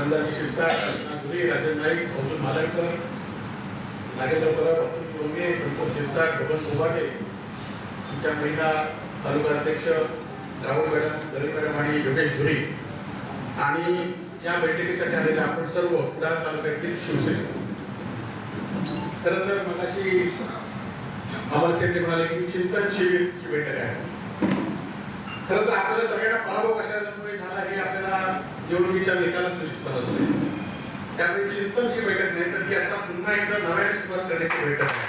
मंदाजी शिरसाट कृष्णा राजन नाईक अब्दुल मालणकर नागेंद्र परब अब्दुल चोंगे संतोष शिरसाट बबन कोबाटे आमच्या महिला तालुका अध्यक्ष राहुल मॅडम दलित मॅडम आणि योगेश धुरी आणि या बैठकीसाठी आलेले आपण सर्व कुडाळ तालुक्यातील शिवसेना. खरं तर मगाशी अमर म्हणाले की चिंतन शिबिरची बैठक आहे. खरं तर आपल्याला सगळ्यांना पराभव कशामुळे झाला हे आपल्याला निवडणुकीच्या निकालात निश्चित झालं होते. त्यामुळे चिंतनची बैठक नाही तर ती आता पुन्हा एकदा नव्याने सुरुवात करण्याची बैठक आहे.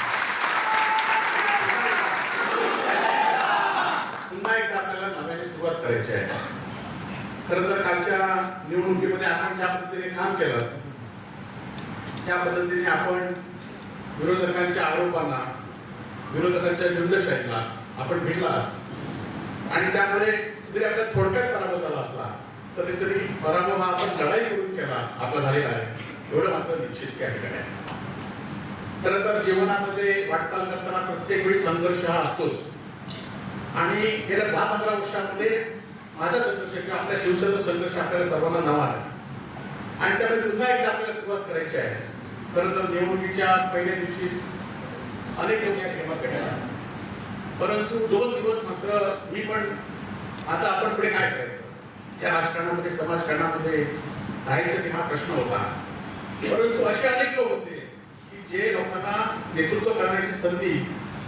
पुन्हा एकदा आपल्याला नव्याने सुरुवात करायची आहे. खरं तर कालच्या निवडणुकीमध्ये आपण ज्या पद्धतीने काम केलं त्या पद्धतीने आपण विरोधकांच्या आरोपांना विरोधकांच्या निर्णयशाहीला आपण भिडला आणि त्यामुळे जरी आपल्या थोडक्यात पराभव झाला असला तरी तरी पराभव हा आपण लढाई करून केला. आपला झालेला आहे एवढं मात्र निश्चित त्या ठिकाणी आहे खरं तर जीवनामध्ये वाटचाल करताना प्रत्येक वेळी संघर्ष हा असतोच. आणि गेल्या दहा पंधरा वर्षामध्ये माझा संघर्ष किंवा आपल्या शिवसेना संघर्ष आपल्याला सर्वांना नवा आहे आणि त्यामुळे पुन्हा एकदा आपल्याला सुरुवात करायची आहे. खरं तर निवडणुकीच्या पहिल्या दिवशीच अनेक लोक या परंतु दोन दिवस मात्र मी पण आता आपण पुढे काय करायचं? या राजकारणामध्ये समाजकारणामध्ये राहायचं की हा प्रश्न होता. परंतु असे अनेक लोक होते की जे लोकांना नेतृत्व करण्याची संधी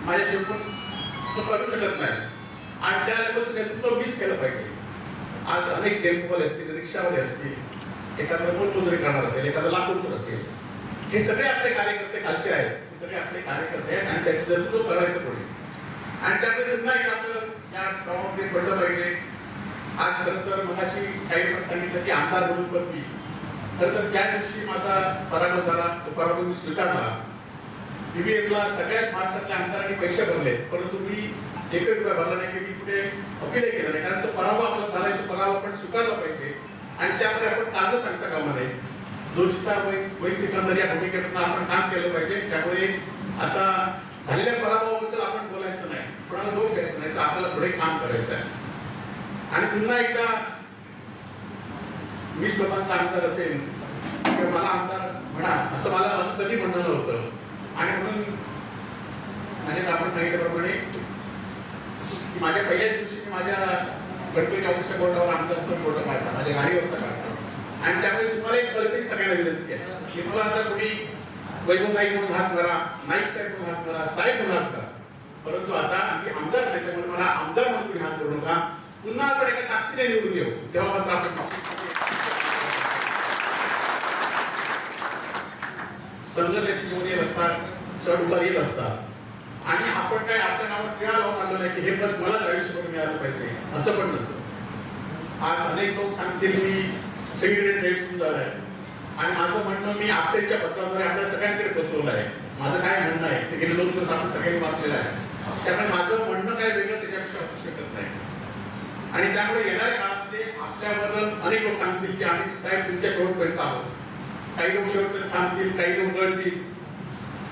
माझ्या जीवनात करू शकत नाही. आणि त्या लेवलचं नेतृत्व मीच केलं पाहिजे. आज अनेक टेम्पोवाले असतील रिक्षावाले असतील एखादा मोलमजुरी करणार असेल एखादा लाकूड असेल हे सगळे आपले कार्यकर्ते खालचे आहेत. हे सगळे आपले कार्यकर्ते आहेत आणि त्याचं नेतृत्व करायचं पुढे आणि त्यामध्ये पुन्हा एक आपलं या प्रवाहामध्ये पडलं पाहिजे. आज खरंतर मनाशी मगाशी काही पण सांगितलं की आमदार म्हणून पण मी खरं तर त्या दिवशी माझा पराभव झाला तो पराभव मी स्वीकारला. ईव्हीएमला सगळ्याच महाराष्ट्रातल्या आमदारांनी पैसे भरले परंतु मी एकच रुपया भरला नाही की मी कुठे अपील केला नाही. कारण तो पराभव आपला झालाय तो पराभव आपण स्वीकारला पाहिजे. आणि त्यामुळे आपण कारण सांगता कामा नये. दोषिता वै सिकंदर या भूमिकेतून आपण काम केलं पाहिजे. त्यामुळे आता झालेल्या पराभवाबद्दल आपण बोलायचं नाही. कोणाला दोष द्यायचं नाही तर आपल्याला पुढे काम करायचं आहे. आणि पुन्हा एकदा मी स्वतःचा आमदार असेल किंवा मला आमदार म्हणा असं मला असं कधी म्हणणं नव्हतं. आणि म्हणून आणि आपण सांगितल्याप्रमाणे की माझ्या पहिल्याच दिवशी माझ्या गणपती ऑफिसच्या बोर्डावर आमदारचा फोटो काढला माझ्या गाडीवरचा काढला. आणि त्यामुळे तुम्हाला एक कल्पित सगळ्यांना विनंती आहे की मला आता कोणी वैभव नाईक म्हणून हात मारा नाईक साहेब म्हणून हात मारा साहेब म्हणून हात करा परंतु आता आम्ही आमदार नाही त्यामुळे मला आमदार म्हणून हात करू नका. पुन्हा आपण एका ताकदीने निवडून येऊ. तेव्हा मात्र आपण संघर्षाची जीवन येत असतात चढ उतार येत असतात. आणि आपण काय आपल्या नावावर टिळा लावून आणलं नाही की हे पद मलाच आयुष्यभर मिळालं पाहिजे. असं पण नसतं. आज अनेक लोक सांगतील मी सगळीकडे ट्रेड सुंदर आहे. आणि माझं म्हणणं मी आपल्याच्या पत्राद्वारे आपल्या सगळ्यांकडे पोचवलं आहे. माझं काय म्हणणं आहे? ते गेले दोन दिवस आपण सगळ्यांनी वाचलेलं आहे. त्यामुळे माझं म्हणणं काय वेगळं त्याच्यापेक्षा असू शकत नाही. आणि त्यामुळे येणाऱ्या काळामध्ये आपल्याबद्दल अनेक लोक सांगतील की आम्ही साहेब तुमच्या शेवटपर्यंत आहोत. काही लोक शेवटपर्यंत थांबतील काही लोक गळतील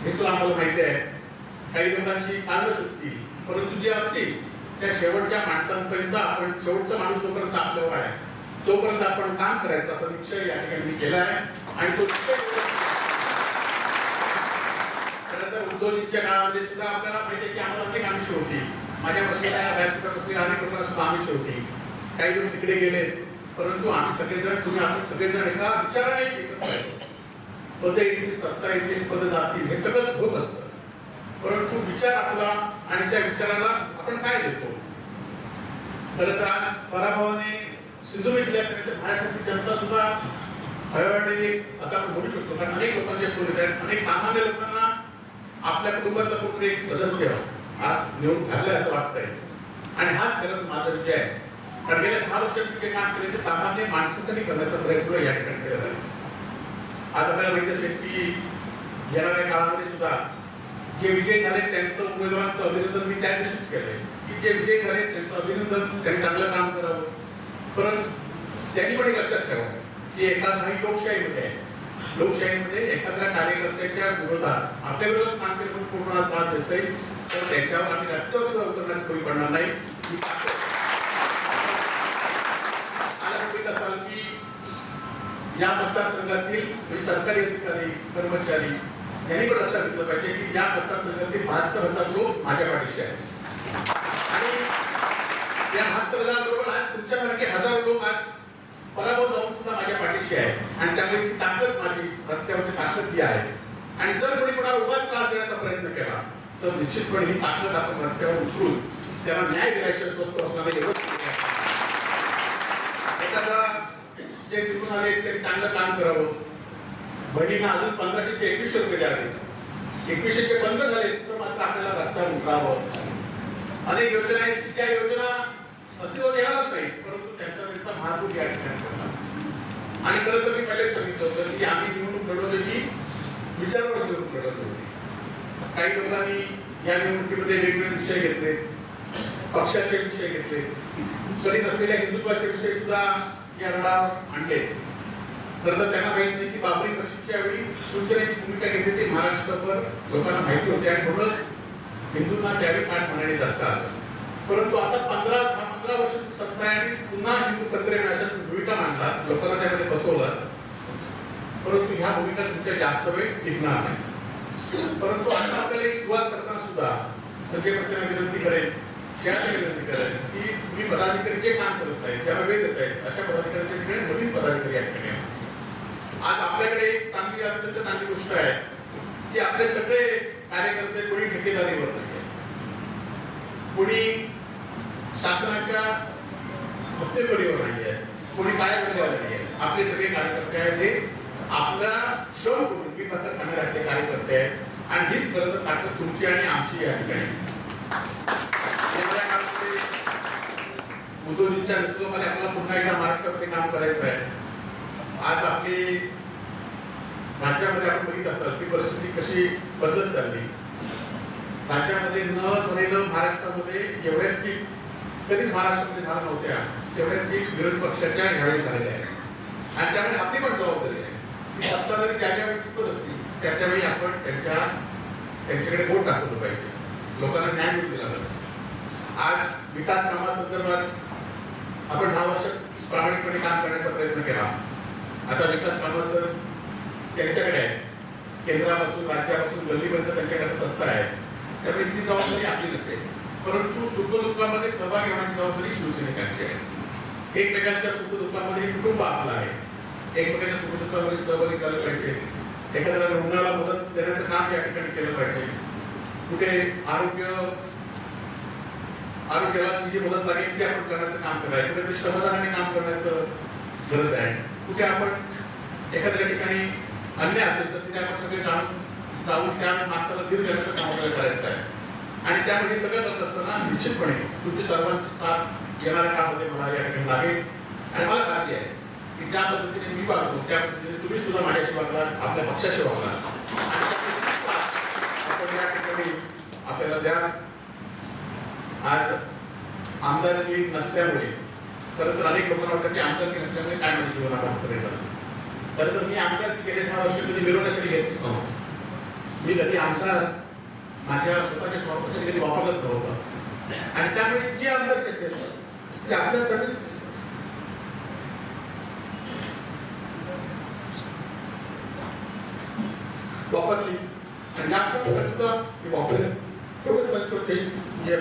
हे तुला आम्हाला माहिती आहे. काही लोकांची कारणं सुटतील परंतु जी असतील त्या शेवटच्या माणसांपर्यंत आपण शेवटचा माणूस जोपर्यंत आपल्यावर आहे तोपर्यंत आपण काम करायचं असा निश्चय या ठिकाणी मी केला आहे. आणि तो निश्चय उद्योजींच्या काळामध्ये सुद्धा आपल्याला माहिती आहे की आम्हाला अनेक आमिष होती माझ्या बसलेल्या व्यासपीठात बसलेल्या अनेक लोकांना स्वामीच होते काही लोक तिकडे गेले परंतु आम्ही सगळेजण तुम्ही आपण सगळेजण एका विचाराने एकत्र पद पदे येतील सत्ता येतील पद जातील हे सगळंच होत असतं. परंतु विचार आपला आणि त्या विचाराला आपण काय देतो? खरं तर आज पराभवाने सिंधू विद्यार्थी महाराष्ट्रातील जनता सुद्धा हळहळली असं आपण म्हणू शकतो. कारण अनेक लोकांचे फोन आहेत अनेक सामान्य लोकांना आपल्या कुटुंबाचा कुठे एक सदस्य आज नेऊन घाललाय असं वाटतंय. आणि हाच खरंच माझा विजय आहे. कारण गेल्या सहा वर्षात जे काम केले ते सामान्य माणसासाठी करण्याचा प्रयत्न या ठिकाणी केला जातो. आज आपल्याला माहिती असेल की येणाऱ्या काळामध्ये सुद्धा जे विजय झाले त्यांचं उमेदवारांचं अभिनंदन मी त्या दिवशीच केलंय. की जे विजय झाले त्यांचं अभिनंदन त्यांनी चांगलं काम करावं. परंतु त्यांनी पण एक लक्षात ठेवा की एका काही लोकशाहीमध्ये आहे. लोकशाहीमध्ये एखाद्या कार्यकर्त्याच्या विरोधात आपल्या विरोधात काम केलं पूर्ण त्रास देसाई तर त्यांच्यावर आम्ही रस्त्यावर सुद्धा उतरण्यास पडणार नाही असाल की या मतदारसंघातील म्हणजे सरकारी अधिकारी कर्मचारी यांनी पण लक्षात घेतलं पाहिजे की या मतदारसंघातील बहात्तर हजार लोक माझ्या पाठीशी आहेत. आणि या बहात्तर हजार बरोबर आज तुमच्यासारखे हजार लोक आज पराभव जाऊन सुद्धा माझ्या पाठीशी आहेत. आणि त्यामुळे ती ताकद माझी रस्त्यावरची ताकद ही आहे. आणि जर कोणी कोणाला उगाच त्रास देण्याचा प्रयत्न केला तर निश्चितपणे ही ताकद आपण रस्त्यावर उतरून त्याला न्याय दिल्याशिवाय स्वस्त असणारा एवढंच एखादा जे तिथून आले ते चांगलं काम करावं. बहिणींना अजून पंधराशे ते एकवीसशे रुपये द्यावे. एकवीसशे ते बंद झाले तर मात्र आपल्याला रस्त्यावर उतरावं. अनेक योजना आहेत. त्या योजना अस्तित्वात येणारच नाही परंतु त्यांचा त्यांचा महापूर या ठिकाणी आणि खरं तर मी पहिले सांगितलं होतं की आम्ही निवडणूक लढवली की विचारावर निवडणूक लढवली होती. काही लोकांनी या निवडणुकीमध्ये वेगवेगळे विषय घेतले पक्षाचे विषय घेतले. कधी नसलेल्या हिंदुत्वाचे विषय सुद्धा या लढावर आणले. तर त्यांना माहीत नाही की बाबरी मशीदच्या वेळी सूचनेची भूमिका घेतली ती महाराष्ट्रभर लोकांना माहिती होती आणि म्हणूनच हिंदूंना त्यावेळी पाठ म्हणाने जातात परंतु आता पंधरा दहा पंधरा वर्ष सत्ता आहे आणि पुन्हा हिंदू खत्रे अशा भूमिका मांडतात. लोकांना त्यामध्ये बसवलं. परंतु ह्या भूमिका तुमच्या जास्त वेळ टिकणार नाही. परंतु आता आपल्याला एक सुरुवात करताना सुद्धा सगळे पक्षांना विनंती करेन त्याला विनंती करेन की तुम्ही पदाधिकारी जे काम करत आहेत ज्याला वेळ देत आहेत अशा पदाधिकाऱ्यांच्या ठिकाणी नवीन पदाधिकारी या ठिकाणी आहेत. आज आपल्याकडे एक चांगली अत्यंत चांगली गोष्ट आहे की आपले सगळे कार्यकर्ते कोणी ठेकेदारीवर नाही कोणी शासनाच्या हप्तेपडीवर नाही आहे कोणी काय नाही आहे आपले सगळे कार्यकर्ते आहेत ते आपला श्रम करून मी पत्र करणारे कार्यकर्ते आहेत. आणि हीच खरं तर ताकद तुमची आणि आमची या ठिकाणी येणाऱ्या उद्योजींच्या नेतृत्वाखाली आपल्याला पुन्हा एकदा महाराष्ट्रामध्ये काम करायचं आहे. आज आपली राज्यामध्ये आपण बघित असाल की परिस्थिती कशी बदलत चालली. राज्यामध्ये न झालेलं महाराष्ट्रामध्ये एवढ्या सीट कधीच महाराष्ट्रामध्ये झाल्या नव्हत्या तेवढ्या सीट विरोधी पक्षाच्या ह्यावेळी झालेल्या आहेत. आणि त्यामुळे आपली पण जबाबदारी आहे. की जरी ज्या वेळी चुकत असतील त्या त्यावेळी आपण त्यांच्या त्यांच्याकडे बोट दाखवलं पाहिजे. लोकांना न्याय मिळू दिला पाहिजे आज विकास कामासंदर्भात आपण दहा वर्ष प्रामाणिकपणे काम करण्याचा प्रयत्न केला. आता विकास कामाचं त्यांच्याकडे आहे. केंद्रापासून राज्यापासून गल्लीपर्यंत त्यांच्याकडे सत्ता आहे. त्यामुळे ती जबाबदारी आपली नसते. परंतु सुखदुःखामध्ये सहभाग घेण्याची जबाबदारी शिवसैनिकांची आहे. एकमेकांच्या सुखदुःखामध्ये कुटुंब आपलं आहे. एकमेकांच्या सुखदुःखामध्ये सहभागी झालं पाहिजे. एखाद्या रुग्णाला मदत देण्याचं काम या ठिकाणी केलं पाहिजे. कुठे आरोग्य आरोग्याला जी मदत लागेल ती आपण करण्याचं काम करायचं. कुठेतरी श्रमदानाने काम करण्याचं गरज आहे. कुठे आपण एखाद्या ठिकाणी अन्य असेल तर तिथे आपण सगळे जाणून जाऊन त्या माणसाला धीर देण्याचं काम आपल्याला करायचं आहे. आणि त्यामध्ये सगळं करत असताना निश्चितपणे तुमची सर्वांची साथ येणाऱ्या काळामध्ये मला या ठिकाणी लागेल. आणि मला खात्री आहे की त्या पद्धतीने मी वागतो. त्या पद्धतीने तुम्ही सुद्धा माझ्याशी वागलात आपल्या पक्षाशी वागणार. आपण या ठिकाणी आपल्याला द्या. आज आमदारकी नसल्यामुळे खरं तर अनेक लोकांना वाटतं की आमदारकी नसल्यामुळे काय माझ्या जीवनात आमदार खरं तर मी आमदारकी गेले दहा वर्ष कधी मिरवण्यासाठी घेतच नव्हतो. मी कधी आमदार माझ्या स्वतःच्या स्वार्थासाठी कधी वापरलाच नव्हता. आणि त्यामुळे जी आमदारकी असेल ते आपल्यासाठीच बहुत ही धन्यवाद करता कि मौके पर तो इस बात को तेज किया